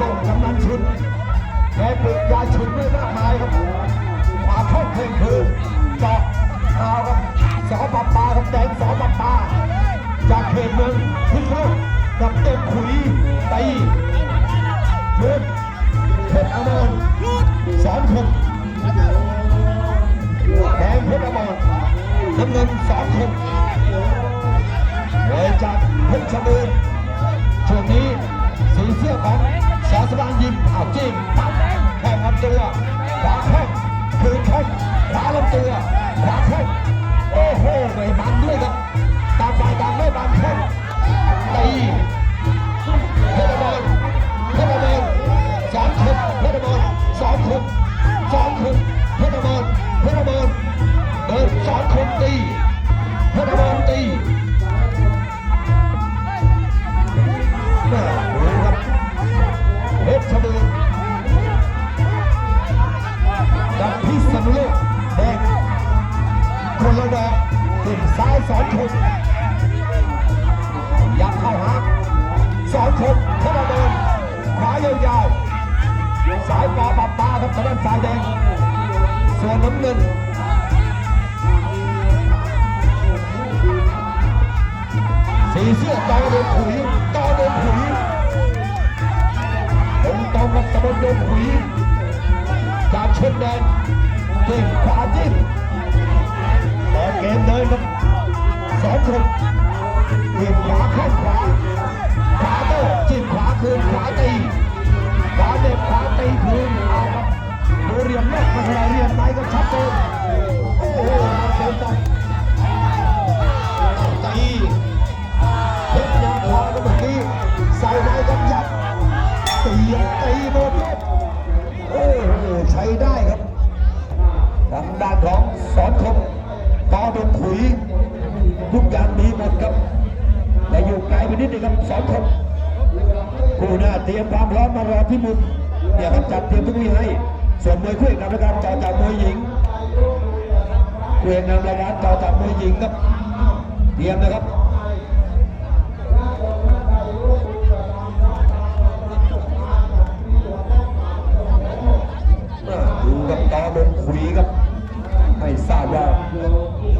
ส่งกำนันชุนแกปลุกยาชุนด้วยมากมายครับมาเข้าเพลงคือเจาะเอาครับสอปาปาครับแดงสอปาปาจากเขตเมืองพิษณุกกับเต็มขุยตีเลือดเพชรอมร ส่วนน้ำเงินสีเสื้อตอโดนขุยตอโดนขุยตรงตรงกับตะบนโดนขุยจากเชนแดนจิ้มขวาจิ้มเปิดเกมเดินครับสองคนจิ้มขวาเข้าขวาขวาโต้จิ้มขวาคืนขวาตีขวาเด็บขวาตีคืน เรับดูเรียมนอกมาเท่าไรเรียมในก็ชัดเจนโอ้โหมาเต็มตัตีเพชรยาคาก็เมื่อกี้ใส่ในกันยับตีตีหมดเลยโอ้โหใช้ได้ครับทางด้านของสอนคมต่อดงขุยทุกอย่างมีหมดครับแต่อยู่ไกลไปนิดนึงครับสอนคมคู่หน้าเตรียมความพร้อมมารอที่มุมเนี่ยครับจัดเตรียมทุกวี่ให้ ส่วนมวยคู่เอกนำรายการต่อจากมวยหญิงคู่เอกนำรายการต่อจากมวยหญิงครับเตรียมนะครับดูกับตาบนขุยครับ ไม่ทราบว่า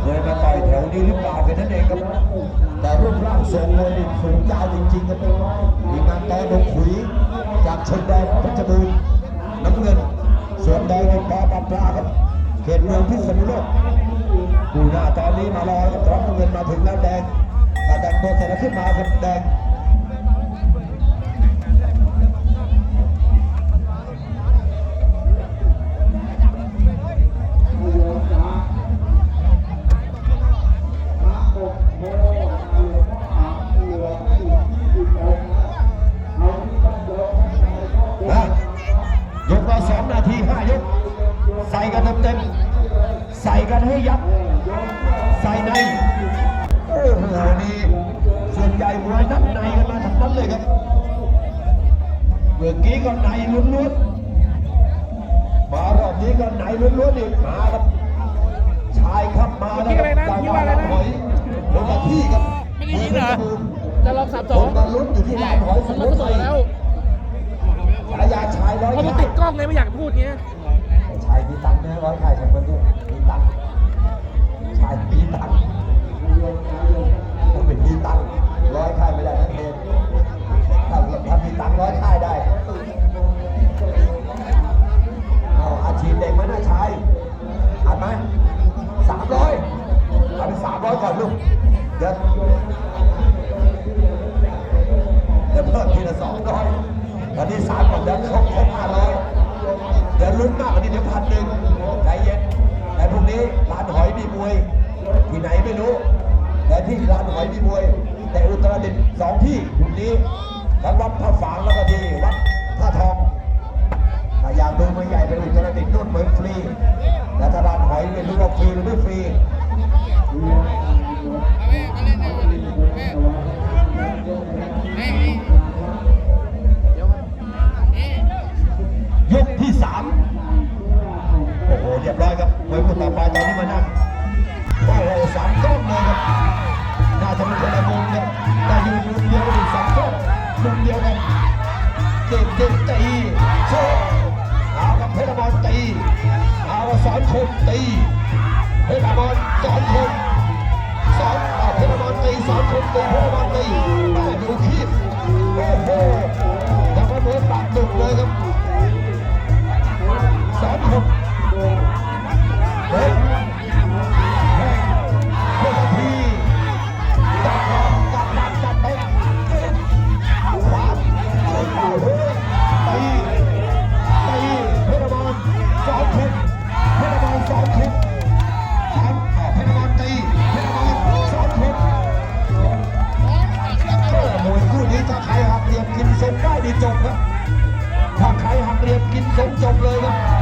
เคยมาต่อยแถวนี้หรือเปล่าแค่นั้นเองครับ แต่รูปร่างทรงมวยนี่สูงยาวจริงๆครับมีงานตอบนขุยจากชนแดนเพชรบูรณ์น้ำเงิน ส่วนใดงนี่ปอปลาปลาครับเขตเมืองพิษณุโลกดูหน้าตอนนี้มารอครับพร้อมเงินมาถึงแล้วแดงแต่แดงโดนเสร็จแล้วขึ้นมาครับแดง มื่อกี้ก็ในล้วนๆมารอบนี้ก็ในล้วนๆอีกมาครับชายครับมาแล้วครับเมื่อกี้อะไรนะจากเมื่อกี้ว่าอะไรนะหอยลงมาที่ครับไม่ได้ยินเหรอจะลองสับสองนมาลุ้นอยู่ที่ลานหอยสผมมุมาทรสใหอม่แล้วฉายาชายร้อยพอมันไข่ติดกล้องเลยไม่อยากพูดเงี้ยชายมีตังค์นะร้อยไข่ฉันคนเดียวมีตังค์ชายมีตังค์ผมเป็นมีตังค์ร้อยไข่ไม่ได้นั่นเองถ้าถ้ามีตังค์ร้อยไข่ได้ ที่ร้านหอยมีมวย แต่อุตรดิตถ์สองที่พรุ่งนี้ทั้งวัดพระฝางแล้วก็ที่วัดท่าทองถ้าอยากดูมวยใหญ่ไปอุตรดิตถ์นู่นเหมือนฟรีแต่ถ้าร้านหอยไม่รู้ว่าฟรีหรือไม่ฟรี มตีเพชรบอลสอนคนสอนเพชรบอลตีสอนคมตีเพชรบอลตีแม่อยู่คีบโอ้โหแต่ว่าเพชรปากตุกเลยครับสอนคม ทรงจบเลยครับ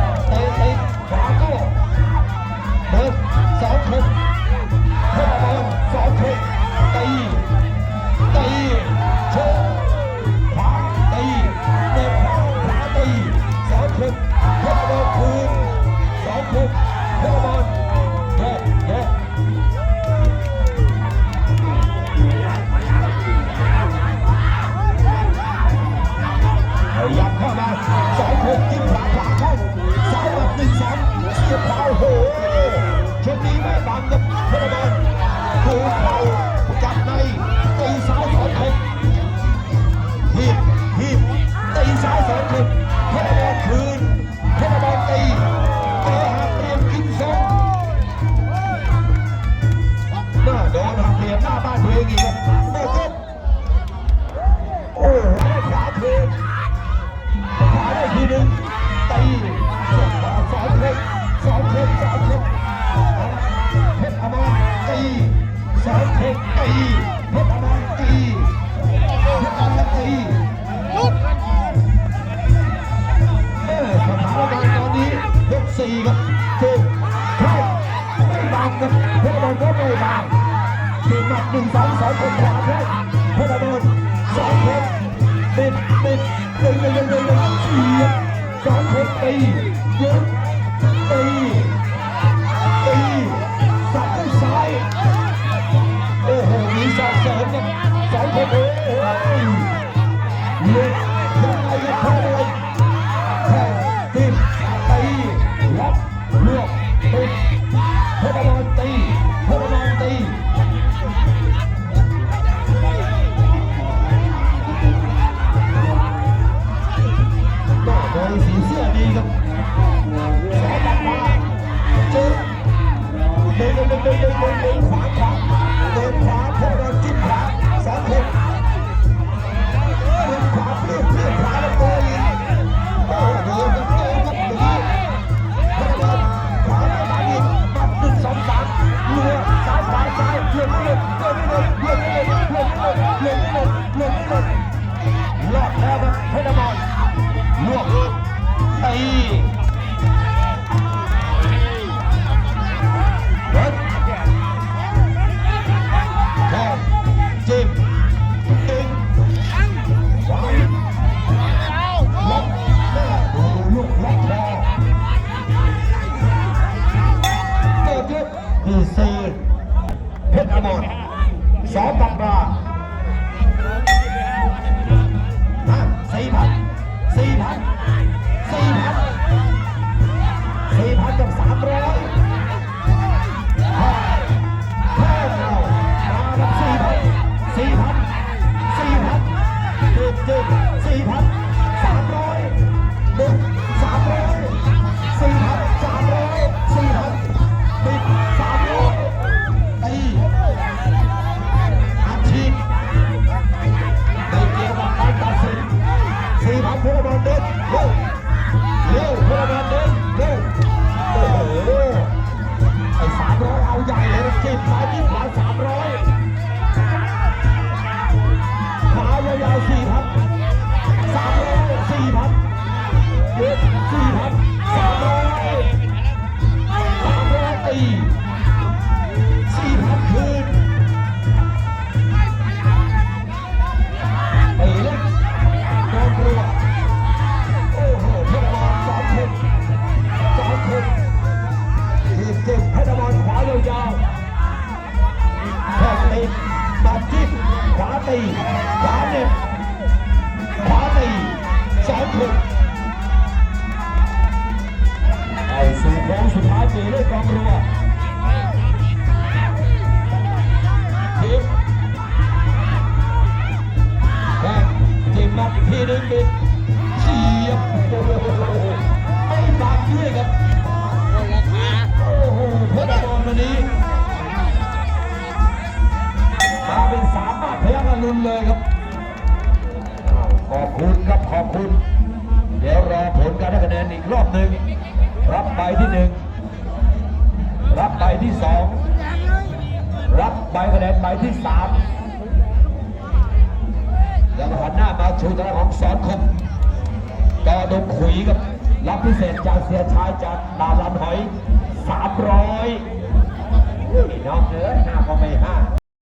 หนักหนึ่งสองสองหกขวาแค่พลบอลสองเพชรติดติดเดินเดินเดินเดินเสียบสองเพชรตีเยอะ เร็วพลวันเดินเร็วโอ้โไอ้สามร้อยเอาใหญ่เลยจิบมายจิ้มขวาสาม มนัดอีกทีนึงบิดเฉียบโอ้โหไม่บังด้วยครับคนราคาโอ้โหเพชรบอลวันนี้มาเป็นสามบาทพยักอรุณเลยครับ ขอบคุณครับขอบคุณ เดี๋ยวรอผลการให้คะแนนอีกรอบหนึ่งรับใบที่หนึ่งรับใบที่สองรับใบคะแนนใบที่สาม แล้วก็หันหน้ามาชูตาของสอนคมต่อดงขุยกับรับพิเศษจากเสียชายจากดาลันหอยสามร้อยน้องเนื้อห้าก็ไม่ห้า